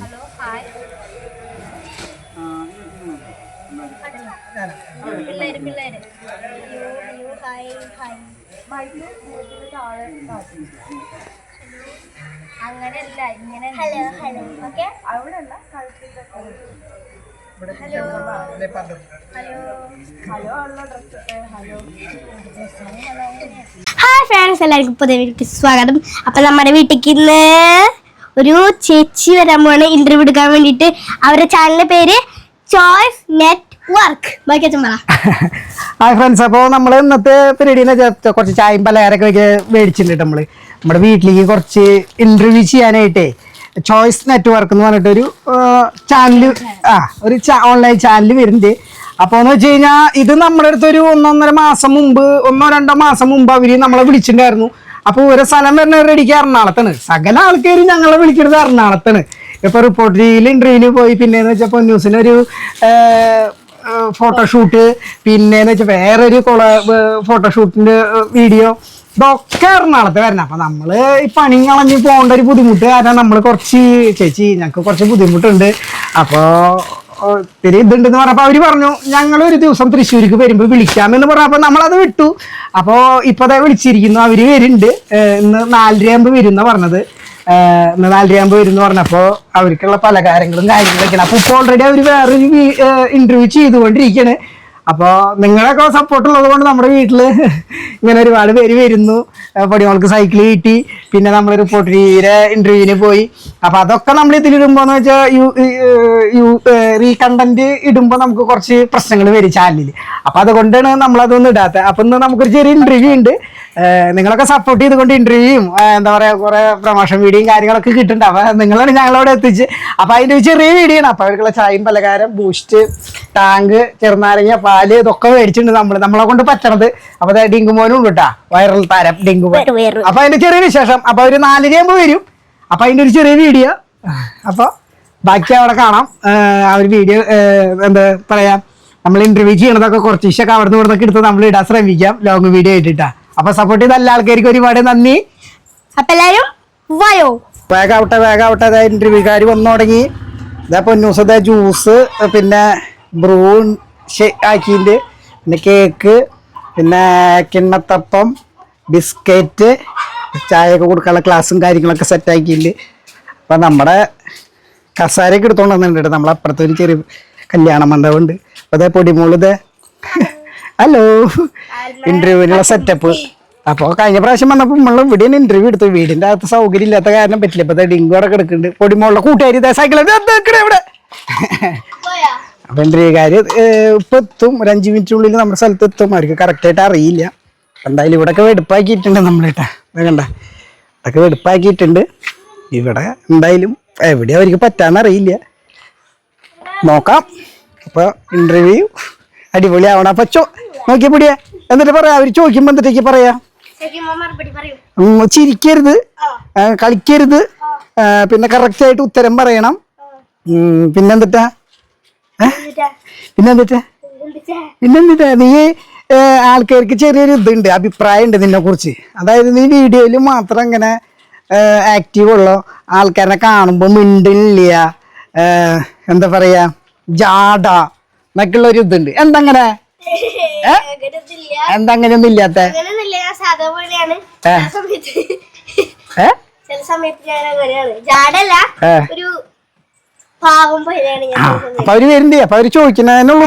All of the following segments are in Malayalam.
ഹലോ ഹായ് പിള്ളേര് പിള്ളേര് യു യു ഹായ് ഹായ് അങ്ങനെയല്ല ഇങ്ങനെ ഹലോ ഹലോ ഓക്കെ അവിടെ അല്ല hello hello hello. Hi friends എല്ലാവർക്കും പുതിയ വീട്ടിൽ സ്വാഗതം. അപ്പൊ നമ്മുടെ വീട്ടിലേക്ക് ഇന്ന് ഒരു ചേച്ചി വരാൻ പോവാണ്. ഇന്റർവ്യൂ എടുക്കാൻ വേണ്ടിട്ട് അവരുടെ ചാനലിന്റെ പേര് ചോയ്സ് നെറ്റ് വർക്ക് ബാക്കി അച്ഛൻ പറ. ഹായ് ഫ്രണ്ട്സ് അപ്പോൾ നമ്മൾ ഇന്നത്തെ പരിപാടിനെ കുറച്ച് ചായയും പലഹാരൊക്കെ വെച്ച് മേടിച്ചിട്ടുണ്ട് നമ്മൾ നമ്മുടെ വീട്ടിലേക്ക് കുറച്ച് ഇന്റർവ്യൂ ചെയ്യാനായിട്ടേ ചോയ്സ് നെറ്റ്വർക്ക് എന്ന് പറഞ്ഞിട്ട് ഒരു ചാനൽ ആ ഒരു ഓൺലൈൻ ചാനൽ വരുന്നുണ്ട്. അപ്പോൾ എന്ന് വെച്ച് കഴിഞ്ഞാൽ ഇത് നമ്മുടെ അടുത്ത് ഒരു ഒന്നൊന്നര മാസം മുമ്പ് ഒന്നോ രണ്ടോ മാസം മുമ്പ് അവർ നമ്മളെ വിളിച്ചിട്ടുണ്ടായിരുന്നു. അപ്പോൾ ഒരു സ്ഥലം വരുന്ന റെഡിക്ക് എറണാകുളത്താണ്. സകല ആൾക്കാരും ഞങ്ങളെ വിളിക്കുന്നത് എറണാകുളത്താണ്. ഇപ്പൊ ചെയ്യൽ ഇന്റർവ്യൂവിന് പോയി. പിന്നെന്ന് വെച്ചപ്പോൾ ന്യൂസിനൊരു ഫോട്ടോഷൂട്ട് പിന്നെന്ന് വെച്ചാൽ വേറൊരു കൊള ഫോട്ടോഷൂട്ടിന്റെ വീഡിയോ ഇതൊക്കെ എറണാകുളത്ത് വരണം. അപ്പൊ നമ്മൾ ഈ പണി കളഞ്ഞ് പോകേണ്ട ഒരു ബുദ്ധിമുട്ട് കാരണം നമ്മൾ കുറച്ച് ചേച്ചി ഞങ്ങൾക്ക് കുറച്ച് ബുദ്ധിമുട്ടുണ്ട്. അപ്പോ ഒത്തിരി ഇതുണ്ടെന്ന് പറഞ്ഞപ്പോ അവർ പറഞ്ഞു ഞങ്ങൾ ഒരു ദിവസം തൃശ്ശൂർക്ക് വരുമ്പോൾ വിളിക്കാമെന്ന് പറഞ്ഞപ്പോ നമ്മളത് വിട്ടു. അപ്പോ ഇപ്പൊ ദേ വിളിച്ചിരിക്കുന്നു. അവർ വരുന്നുണ്ട്. ഇന്ന് നാലരയാകുമ്പോ വരുന്ന പറഞ്ഞത്. ഇന്ന് വരും എന്ന് പറഞ്ഞപ്പോ അവർക്കുള്ള പലകാരങ്ങളും കാര്യങ്ങളൊക്കെയാണ്. അപ്പൊ ഇപ്പൊ ഓൾറെഡി അവർ വേറൊരു ഇന്റർവ്യൂ ചെയ്തുകൊണ്ടിരിക്കുകയാണ് അപ്പോൾ നിങ്ങളൊക്കെ സപ്പോർട്ട് ഉള്ളത് കൊണ്ട് നമ്മുടെ വീട്ടിൽ ഇങ്ങനെ ഒരുപാട് പേര് വരുന്നു. പടിമോൾക്ക് സൈക്കിൾ കിട്ടി. പിന്നെ നമ്മൾ റിപ്പോർട്ടറിയുടെ ഇന്റർവ്യൂവിന് പോയി. അപ്പോൾ അതൊക്കെ നമ്മൾ ഇതിലിടുമ്പോൾ എന്ന് വെച്ചാൽ യു യു റീ കണ്ടന്റ് ഇടുമ്പോൾ നമുക്ക് കുറച്ച് പ്രശ്നങ്ങൾ വരും ചാനലിൽ അപ്പൊ അതുകൊണ്ടാണ് നമ്മളതൊന്നും ഇടാത്തത് അപ്പൊ ഇന്ന് നമുക്കൊരു ചെറിയ ഇന്റർവ്യൂ ഉണ്ട്. നിങ്ങളൊക്കെ സപ്പോർട്ട് ചെയ്തുകൊണ്ട് ഇന്റർവ്യൂയും എന്താ പറയാ കുറെ പ്രൊമോഷൻ വീഡിയോയും കാര്യങ്ങളൊക്കെ കിട്ടുന്നുണ്ട്. അപ്പൊ നിങ്ങളാണ് ഞങ്ങളവിടെ എത്തിച്ച്. അപ്പൊ അതിന്റെ ഒരു ചെറിയ വീഡിയോ ആണ്. അപ്പൊ അവർക്കുള്ള ചായയും പലകാരം ബൂസ്റ്റ് ടാങ്ക് ചെറുനാരങ്ങ പാൽ ഇതൊക്കെ മേടിച്ചിട്ടുണ്ട് നമ്മൾ നമ്മളെ കൊണ്ട് പറ്റണത്. അപ്പൊ ഡിങ്കുമോനും കേട്ടാ വൈറൽ താരം ഡിങ്കു മോൻ. വേറെ വേറെ. അപ്പൊ അതിന്റെ ചെറിയ വിശേഷം. അപ്പൊ ഒരു നാലരയാകുമ്പോ വരും. അപ്പൊ അതിന്റെ ഒരു ചെറിയ വീഡിയോ അപ്പൊ ബാക്കി അവിടെ കാണാം. ആ ഒരു വീഡിയോ എന്താ പറയാ നമ്മൾ ഇന്റർവ്യൂ ചെയ്യണതൊക്കെ കുറച്ച് ഇഷ്ടമൊക്കെ അവിടെ നിന്ന് ഇവിടുന്നൊക്കെ എടുത്ത് നമ്മൾ ഇടാൻ ശ്രമിക്കാം. ലോങ് വീഡിയോ ആയിട്ടാ അപ്പൊ സപ്പോർട്ട് ചെയ്ത എല്ലാ ആൾക്കാർക്കും ഒരുപാട് നന്ദി. അപ്പൊ എല്ലാരും വയോ? വേഗാവട്ടെ വേഗാവട്ടെ. അതായത് ഇന്റർവ്യൂക്കാർ വന്നു തുടങ്ങി. ഇതാ പൊന്നൂസ് അതായത് ജ്യൂസ് പിന്നെ ബ്രൂൺ ആക്കിയിട്ട് പിന്നെ കേക്ക് പിന്നെ കിണ്ണത്തപ്പം ബിസ്ക്കറ്റ് ചായയൊക്കെ കൊടുക്കാനുള്ള ക്ലാസ്സും കാര്യങ്ങളൊക്കെ സെറ്റ് ആക്കിയിട്ടുണ്ട്. അപ്പം നമ്മുടെ കസാരയൊക്കെ എടുത്തോണ്ട് വന്നിട്ടുണ്ട് നമ്മളപ്പുറത്തൊരു ചെറിയ കല്യാണ മണ്ഡപമുണ്ട് അപ്പോൾ അതേ പൊടിമോൾ ഇതേ ഹലോ ഇന്റർവ്യൂവിനുള്ള സെറ്റപ്പ് അപ്പോൾ കഴിഞ്ഞ പ്രാവശ്യം വന്നപ്പോൾ നമ്മൾ ഇവിടെ ഇന്റർവ്യൂ എടുത്തു വീടിന്റെ അകത്ത് സൗകര്യം ഇല്ലാത്ത കാരണം പറ്റില്ല. ഇപ്പൊ ഡിങ്കു അവിടെ കിടക്കുന്നുണ്ട്. പൊടിമോളുടെ കൂട്ടുകാരി സൈക്കിൾ ഇവിടെ. അപ്പൊ ഇന്റർവ്യൂകാര് ഇപ്പൊ എത്തും. ഒരു അഞ്ച് മിനിറ്റിനുള്ളിൽ നമ്മുടെ സ്ഥലത്ത് എത്തും. അവർക്ക് correct ആയിട്ട് അറിയില്ല. എന്തായാലും ഇവിടെയൊക്കെ വെടുപ്പാക്കിയിട്ടുണ്ട് നമ്മളിട്ടാ കണ്ട. ഇതൊക്കെ വെടുപ്പാക്കിയിട്ടുണ്ട്. ഇവിടെ എന്തായാലും എവിടെ അവർക്ക് പറ്റാന്നറിയില്ല നോക്കാം. അപ്പൊ ഇന്റർവ്യൂ അടിപൊളിയാവണം. അപ്പൊ ചോ നോക്കിയ പിടിയാ എന്നിട്ട് പറയാ അവർ ചോദിക്കുമ്പോ എന്നിട്ടേക്ക് പറയാ? ചിരിക്കരുത്. കളിക്കരുത്. പിന്നെ കറക്റ്റ് ആയിട്ട് ഉത്തരം പറയണം. പിന്നെന്തിട്ടാ? പിന്നെന്തിട്ടാ? പിന്നെന്തിട്ടാ? നീ ആൾക്കാർക്ക് ചെറിയൊരു ഇതുണ്ട് അഭിപ്രായം ഉണ്ട് നിന്നെ കുറിച്ച്. അതായത് നീ വീഡിയോയിൽ മാത്രം ഇങ്ങനെ ആക്റ്റീവ് ഉള്ളോ? ആൾക്കാരെ കാണുമ്പോൾ മിണ്ടില്ല. എന്താ പറയാ? ജാഡ എന്നൊക്കെയുള്ള ഒരു ഇതുണ്ട് എന്തങ്ങനെ? എന്താ അങ്ങനെയൊന്നും ഇല്ലാത്ത? ചില സമയത്ത് ഞാൻ അങ്ങനെയാണ്. ജാടല്ല. ഒരു. അപ്പൊ അവർ വരണ്ടേ? അപ്പൊ അവർ ചോദിക്കുന്നതിനുള്ള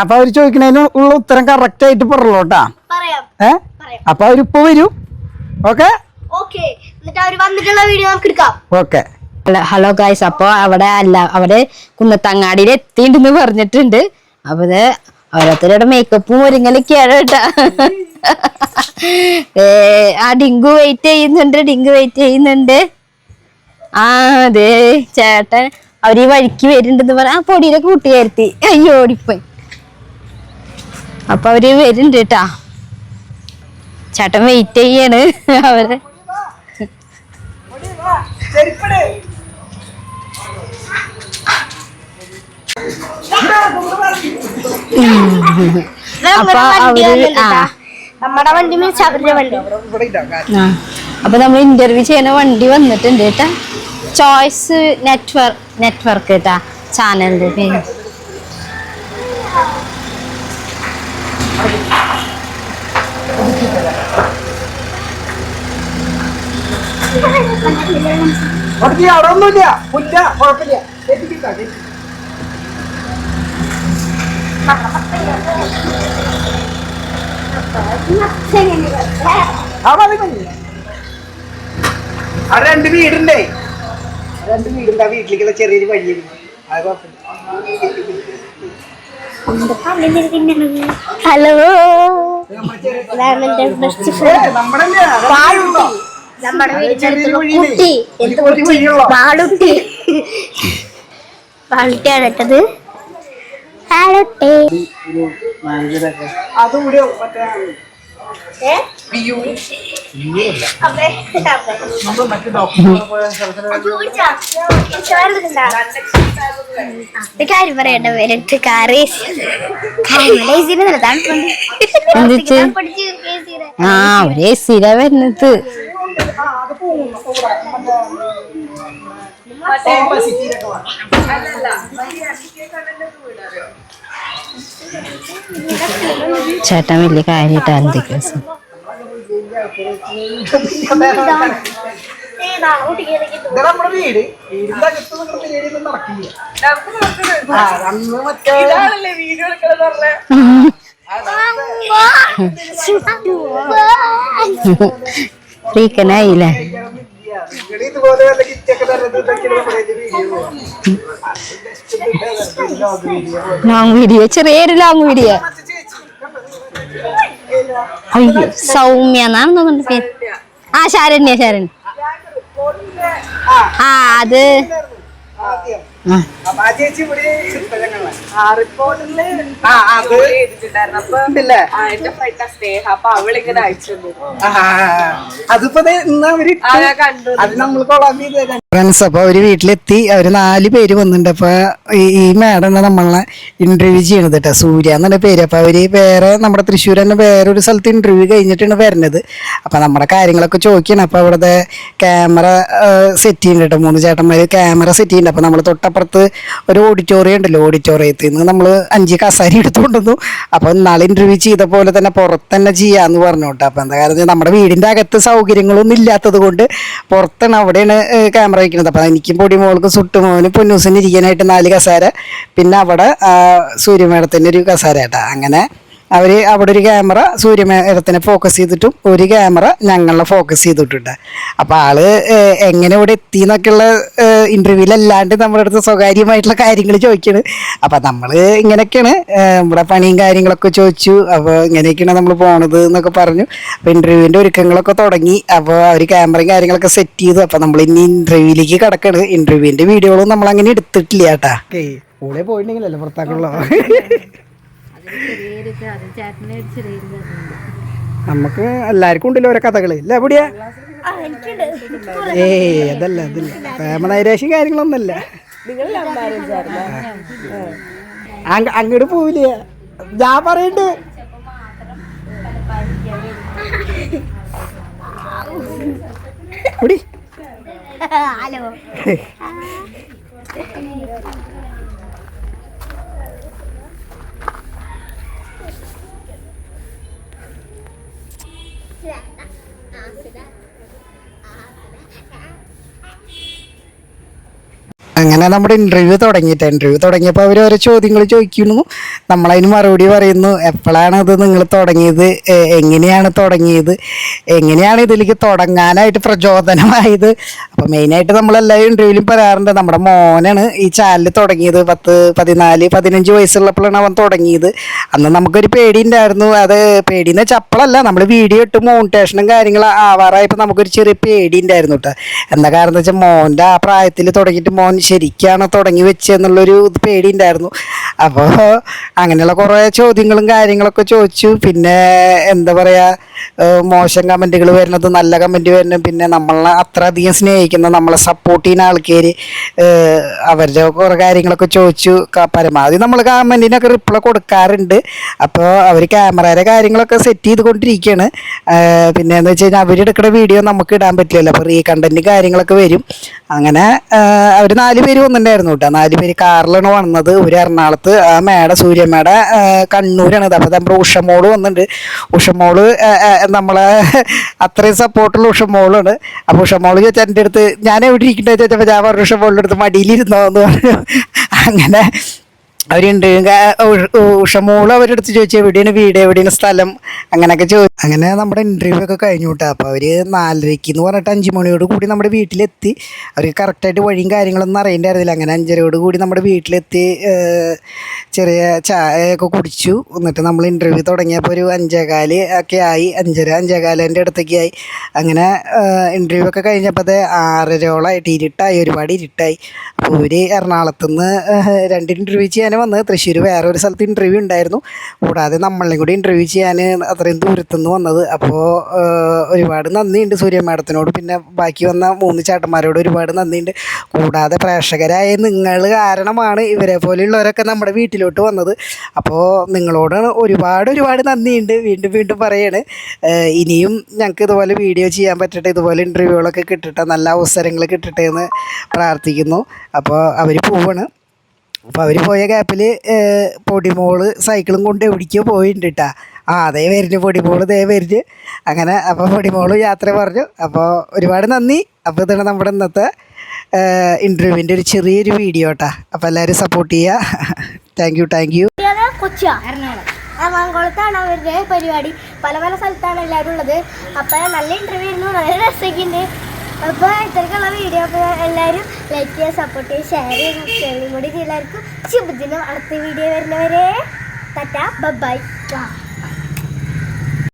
അപ്പൊ അവർ ചോദിക്കുന്നതിനുള്ള ഉത്തരം കറക്റ്റ് ആയിട്ട് പറഞ്ഞോട്ടാ പറയാം. ഏ? പറയാം. അപ്പൊ അവരിപ്പോ വരും. Okay? Okay. Hello hello guys അപ്പൊ അവിടെ അല്ല അവിടെ കുന്നത്തങ്ങാടിയിൽ എത്തിയിട്ടുണ്ടെന്ന് പറഞ്ഞിട്ടുണ്ട്. അപ്പൊ ഓരോരുത്തരുടെ മേക്കപ്പും ഒരുങ്ങലൊക്കെയാണ് കേട്ടാ ഏ, ആ ഡിങ്കു വെയിറ്റ് ചെയ്യുന്നുണ്ട് ഡിങ്കു വെയിറ്റ് ചെയ്യുന്നുണ്ട്. ആ അതെ ചേട്ടൻ അവർ ഈ വഴിക്ക് വരുന്നുണ്ടെന്ന് പറഞ്ഞ ആ പൊടിയിലെ കൂട്ടുകാരുത്തി അയ്യോ ഓടിപ്പോയി. അപ്പൊ അവർ വരുന്നുണ്ട് കേട്ടാ ചേട്ടൻ വെയിറ്റ് ചെയ്യാണ്. അവർ അപ്പൊ അവർ ആ. നമ്മുടെ വണ്ടി മീൻസ് അവരുടെ വണ്ടി. അപ്പൊ നമ്മൾ ഇന്റർവ്യൂ ചെയ്യുന്ന വണ്ടി വന്നിട്ടുണ്ട് കേട്ടാ. ചോയ്സ് നെറ്റ്വർക്ക് നെറ്റ്വർക്ക് കേട്ടാ ചാനലിന്റെ പേര് അവിടെ ഒന്നുമില്ല. കുഴപ്പമില്ല. അവിടെ രണ്ട് വീടുണ്ടേ. രണ്ട് വീടുണ്ട്. ആ വീട്ടിലേക്കുള്ള ചെറിയൊരു അത് കുഴപ്പമില്ല. ഹലോ ാണ് കേട്ടത്. അതുകൂടി മറ്റേ കാര്യം പറയണ്ട പേരെടുത്ത് എന്തിച്ച്? ആ ഒരേ സ്ഥിര വരുന്നത്. ചേട്ടൻ വലിയ കാര്യമായിട്ട് മറ്റേ ഫ്രീക്കനായില്ലേ ഇതുപോലെ ലോങ് വീഡിയോ ചെറിയൊരു ലോങ് വീഡിയോ അയ്യോ സൗമ്യ എന്നാണ് തോന്നുന്നു പേര് ആ ശാരണ്യ ശാരണ്യ. ആ അത്. ആ, ഉണ്ടല്ലേ? സ്നേഹ അപ്പൊ അവളിങ്ങനെ അയച്ചു ആ, അതിപ്പോ അവർ അത് നമ്മൾ ചെയ്ത് ഫ്രണ്ട്സ് അവർ വീട്ടിലെത്തി. അവർ നാല് പേര് വന്നിട്ടുണ്ട്. അപ്പൊ ഈ- ഈ മാഡം നമ്മളെ ഇന്റർവ്യൂ ചെയ്യണത് കേട്ടോ സൂര്യ എന്നുള്ള പേര്. അപ്പൊ അവർ വേറെ നമ്മുടെ തൃശ്ശൂർ തന്നെ വേറെ ഒരു സ്ഥലത്ത് ഇന്റർവ്യൂ കഴിഞ്ഞിട്ടാണ് വരുന്നത് അപ്പൊ നമ്മുടെ കാര്യങ്ങളൊക്കെ ചോദിക്കണം. അപ്പൊ അവിടുത്തെ ക്യാമറ സെറ്റ് ചെയ്യുന്നുണ്ട് കേട്ടോ മൂന്ന് ചേട്ടന്മാര് ക്യാമറ സെറ്റ് ചെയ്യുന്നുണ്ട്. അപ്പൊ നമ്മൾ തൊട്ടപ്പുറത്ത് ഒരു ഓഡിറ്റോറിയം ഉണ്ടല്ലോ ഓഡിറ്റോറിയത്തിൽ നിന്ന് നമ്മൾ അഞ്ച് കസാരി എടുത്തുകൊണ്ടുവന്നു. അപ്പൊ നാളെ ഇന്റർവ്യൂ ചെയ്ത പോലെ തന്നെ പുറത്തന്നെ ചെയ്യാന്ന് പറഞ്ഞു കേട്ടോ അപ്പൊ എന്താ കാരണം നമ്മുടെ വീടിന്റെ അകത്ത് സൗകര്യങ്ങളൊന്നും ഇല്ലാത്തത് കൊണ്ട് പുറത്താണ് അവിടെയാണ് ക്യാമറ വയ്ക്കുന്നത് അപ്പൊ എനിക്കും പൊടി മോൾക്കും സുട്ടുമോനും പൊന്നൂസിന് ഇരിക്കാനായിട്ട് നാല് കസാര. പിന്നെ അവിടെ സൂര്യമേടത്തിന്റെ ഒരു കസാര കേട്ടോ. അങ്ങനെ അവർ അവിടെ ഒരു ക്യാമറ സൂര്യമേഖത്തിനെ ഫോക്കസ് ചെയ്തിട്ടും ഒരു ക്യാമറ ഞങ്ങളെ ഫോക്കസ് ചെയ്തിട്ടുണ്ട്. അപ്പോൾ ആൾ എങ്ങനെ ഇവിടെ എത്തി എന്നൊക്കെയുള്ള ഇന്റർവ്യൂവിലല്ലാണ്ട് നമ്മുടെ അടുത്ത് സ്വകാര്യമായിട്ടുള്ള കാര്യങ്ങൾ ചോദിക്കണ്. അപ്പോൾ നമ്മൾ ഇങ്ങനെയൊക്കെയാണ് നമ്മുടെ പണിയും കാര്യങ്ങളൊക്കെ ചോദിച്ചു. അപ്പോൾ ഇങ്ങനെയൊക്കെയാണ് നമ്മൾ പോണത് എന്നൊക്കെ പറഞ്ഞു. അപ്പോൾ ഇന്റർവ്യൂവിന്റെ ഒരുക്കങ്ങളൊക്കെ തുടങ്ങി. അപ്പോൾ അവർ ക്യാമറയും കാര്യങ്ങളൊക്കെ സെറ്റ് ചെയ്തു. അപ്പോൾ നമ്മൾ ഇനി ഇന്റർവ്യൂവിലേക്ക് കിടക്കണ്. ഇന്റർവ്യൂവിന്റെ വീഡിയോകളും നമ്മൾ അങ്ങനെ എടുത്തിട്ടില്ല കേട്ടാ. ഓളെ പോയിട്ടുണ്ടെങ്കിലല്ലേ പുറത്താക്കുള്ളൂ. നമുക്ക് എല്ലാവർക്കും ഉണ്ടല്ലോ ഓരോ കഥകൾ. ഇല്ല എവിടെയാ? ഏയ് അതല്ല അതല്ല. പ്രേമനൈരാശം കാര്യങ്ങളൊന്നല്ല അങ്ങ- അങ്ങോട്ട് പോവില്ല? ഞാൻ പറയണ്ട്. കുടി ഹലോ അങ്ങനെ നമ്മുടെ ഇന്റർവ്യൂ തുടങ്ങിയിട്ട് ഇന്റർവ്യൂ തുടങ്ങിയപ്പോൾ അവർ ഓരോ ചോദ്യങ്ങൾ ചോദിക്കുന്നു. നമ്മളതിന് മറുപടി പറയുന്നു എപ്പോഴാണ് അത് നിങ്ങൾ തുടങ്ങിയത്? എങ്ങനെയാണ് തുടങ്ങിയത്? എങ്ങനെയാണ് ഇതിലേക്ക് തുടങ്ങാനായിട്ട് പ്രചോദനമായത്? അപ്പോൾ മെയിനായിട്ട് നമ്മളെല്ലാ ഇന്റർവ്യൂവിലും പറയാറുണ്ട് നമ്മുടെ മോനാണ് ഈ ചാനൽ തുടങ്ങിയത്. പത്ത് പതിനാല് പതിനഞ്ച് വയസ്സുള്ളപ്പോഴാണ് അവൻ തുടങ്ങിയത്. അന്ന് നമുക്കൊരു പേടി ഉണ്ടായിരുന്നു. അത് പേടിയെന്ന് വെച്ചാൽ അപ്പോഴല്ല നമ്മൾ വീഡിയോ ഇട്ട് മോണിറ്റേഷനും കാര്യങ്ങളും ആവാറായപ്പോൾ നമുക്കൊരു ചെറിയ പേടി ഉണ്ടായിരുന്നു കേട്ടോ എന്താ കാരണം എന്ന് വെച്ചാൽ മോന്റെ ആ പ്രായത്തിൽ തുടങ്ങിയിട്ട് മോൻ ശരിക്കാണ് തുടങ്ങി വെച്ചെന്നുള്ളൊരു പേടി ഉണ്ടായിരുന്നു അപ്പോൾ അങ്ങനെയുള്ള കുറേ ചോദ്യങ്ങളും കാര്യങ്ങളൊക്കെ ചോദിച്ചു. പിന്നെ എന്താ പറയുക മോശം കമന്റുകൾ വരുന്നത് നല്ല കമന്റ് വരുന്നത് പിന്നെ നമ്മളെ അത്ര അധികം സ്നേഹിക്കുന്ന നമ്മളെ സപ്പോർട്ട് ചെയ്യുന്ന ആൾക്കാർ അവരുടെ കുറേ കാര്യങ്ങളൊക്കെ ചോദിച്ചു. പരമാവധി നമ്മൾ കമന്റിനൊക്കെ റിപ്ലൈ കൊടുക്കാറുണ്ട്. അപ്പോൾ അവർ ക്യാമറയുടെ കാര്യങ്ങളൊക്കെ സെറ്റ് ചെയ്തുകൊണ്ടിരിക്കുകയാണ് പിന്നെ എന്ന് വെച്ച് കഴിഞ്ഞാൽ അവരെടുക്കുന്ന വീഡിയോ നമുക്ക് ഇടാൻ പറ്റില്ലല്ലോ. അപ്പോൾ റീ കണ്ടന്റ് കാര്യങ്ങളൊക്കെ വരും. അങ്ങനെ അവർ നാല് പേര് വന്നിട്ടുണ്ടായിരുന്നു കേട്ടോ. നാല് പേര് കാറിലാണ് വന്നത്. ഒരു എറണാകുളത്ത് ആ മേട സൂര്യമേട കണ്ണൂരാണ്. അപ്പം അപ്പോൾ നമ്മുടെ ഉഷമോൾ വന്നിട്ടുണ്ട്. ഉഷമോൾ നമ്മളെ അത്രയും സപ്പോർട്ടുള്ള ഉഷമോളാണ്. അപ്പോൾ ഉഷമോൾ ചോദിച്ചാൽ എന്റെ അടുത്ത് ഞാൻ എവിടെ ഇരിക്കണ്ടേ ചോദിച്ചപ്പോൾ ഞാൻ പറഞ്ഞു ഉഷമോളിന്റെ അടുത്ത് മടിയിലിരുന്നോ എന്ന് പറഞ്ഞു. അങ്ങനെ അവരുണ്ട്. ഉഷമോൾ അവരുടെ അടുത്ത് ചോദിച്ചു എവിടെയാണ് വീട്? എവിടെയാണ് സ്ഥലം? അങ്ങനെയൊക്കെ ചോദിച്ചു അങ്ങനെ നമ്മുടെ ഇന്റർവ്യൂ ഒക്കെ കഴിഞ്ഞു കിട്ടുക അപ്പോൾ അവർ നാലരയ്ക്ക് എന്ന് പറഞ്ഞിട്ട് അഞ്ച് മണിയോട് കൂടി നമ്മുടെ വീട്ടിലെത്തി. അവർക്ക് കറക്റ്റായിട്ട് വഴിയും കാര്യങ്ങളൊന്നും അറിയണ്ടായിരുന്നില്ല. അങ്ങനെ അഞ്ചരയോട് കൂടി നമ്മുടെ വീട്ടിലെത്തി ചെറിയ ചെറിയ ചായയൊക്കെ കുടിച്ചു. എന്നിട്ട് നമ്മൾ ഇന്റർവ്യൂ തുടങ്ങിയപ്പോൾ ഒരു അഞ്ചേകാൽ ഒക്കെ ആയി. അഞ്ചര അഞ്ചേകാലിന്റെ അടുത്തൊക്കെ ആയി. അങ്ങനെ ഇന്റർവ്യൂ ഒക്കെ കഴിഞ്ഞപ്പോൾ അത് ആറരയോളമായിട്ട് ഇരുട്ടായി. ഒരുപാട് ഇരുട്ടായി. അപ്പോൾ ഇവർ എറണാകുളത്തുനിന്ന് രണ്ട് ഇന്റർവ്യൂ ചെയ്യാൻ വന്നത്. തൃശ്ശൂർ വേറെ ഒരു സ്ഥലത്ത് ഇന്റർവ്യൂ ഉണ്ടായിരുന്നു. കൂടാതെ നമ്മളെയും കൂടി ഇന്റർവ്യൂ ചെയ്യാൻ അത്രയും ദൂരത്തുനിന്ന് വന്നത്. അപ്പോൾ ഒരുപാട് നന്ദിയുണ്ട് സൂര്യ മാഡത്തിനോട്. പിന്നെ ബാക്കി വന്ന മൂന്ന് ചേട്ടന്മാരോട് ഒരുപാട് നന്ദിയുണ്ട്. കൂടാതെ പ്രേക്ഷകരായ നിങ്ങൾ കാരണമാണ് ഇവരെ പോലെയുള്ളവരൊക്കെ നമ്മുടെ വീട്ടിലോട്ട് വന്നത്. അപ്പോൾ നിങ്ങളോട് ഒരുപാട് ഒരുപാട് നന്ദിയുണ്ട്. വീണ്ടും വീണ്ടും പറയാണ്. ഇനിയും ഞങ്ങൾക്ക് ഇതുപോലെ വീഡിയോ ചെയ്യാൻ പറ്റട്ടെ ഇതുപോലെ ഇന്റർവ്യൂകളൊക്കെ കിട്ടട്ടെ നല്ല അവസരങ്ങൾ കിട്ടട്ടെ എന്ന് പ്രാർത്ഥിക്കുന്നു. അപ്പോൾ അവർ പോവാണ്. അപ്പോൾ അവർ പോയ ഗ്യാപ്പിൽ പൊടിമോൾ സൈക്കിളും കൊണ്ട് എവിടേക്കോ പോയിട്ടുണ്ട് കേട്ടാ ആ അതേ വരുന്നു പൊടിമോൾ ദേ വരുന്നു അങ്ങനെ അപ്പോൾ പൊടിമോൾ യാത്ര പറഞ്ഞു. അപ്പോൾ ഒരുപാട് നന്ദി. അപ്പോൾ ഇതാണ് നമ്മുടെ ഇന്നത്തെ ഇന്റർവ്യൂവിന്റെ ഒരു ചെറിയൊരു വീഡിയോ കേട്ടാ അപ്പോൾ എല്ലാവരും സപ്പോർട്ട് ചെയ്യുക താങ്ക് യു താങ്ക് യു എറണാകുളത്താണ് അവരുടെ പരിപാടി. പല പല സ്ഥലത്താണ് എല്ലാവരും ഉള്ളത്. അപ്പം നല്ല ഇന്റർവ്യൂ ആയിരുന്നു. നല്ല രസമൊക്കെ ഉണ്ട്. അപ്പോൾ ഇത്തരത്തിലുള്ള വീഡിയോ ഒക്കെ എല്ലാവരും ലൈക്ക് ചെയ്യുക സപ്പോർട്ട് ചെയ്യുക ഷെയർ ചെയ്യുക. സബ്സ്ക്രൈബും കൂടി എല്ലാവർക്കും ശുഭദിനം. അടുത്ത വീഡിയോ വരുന്നവരെ ബൈ ബൈ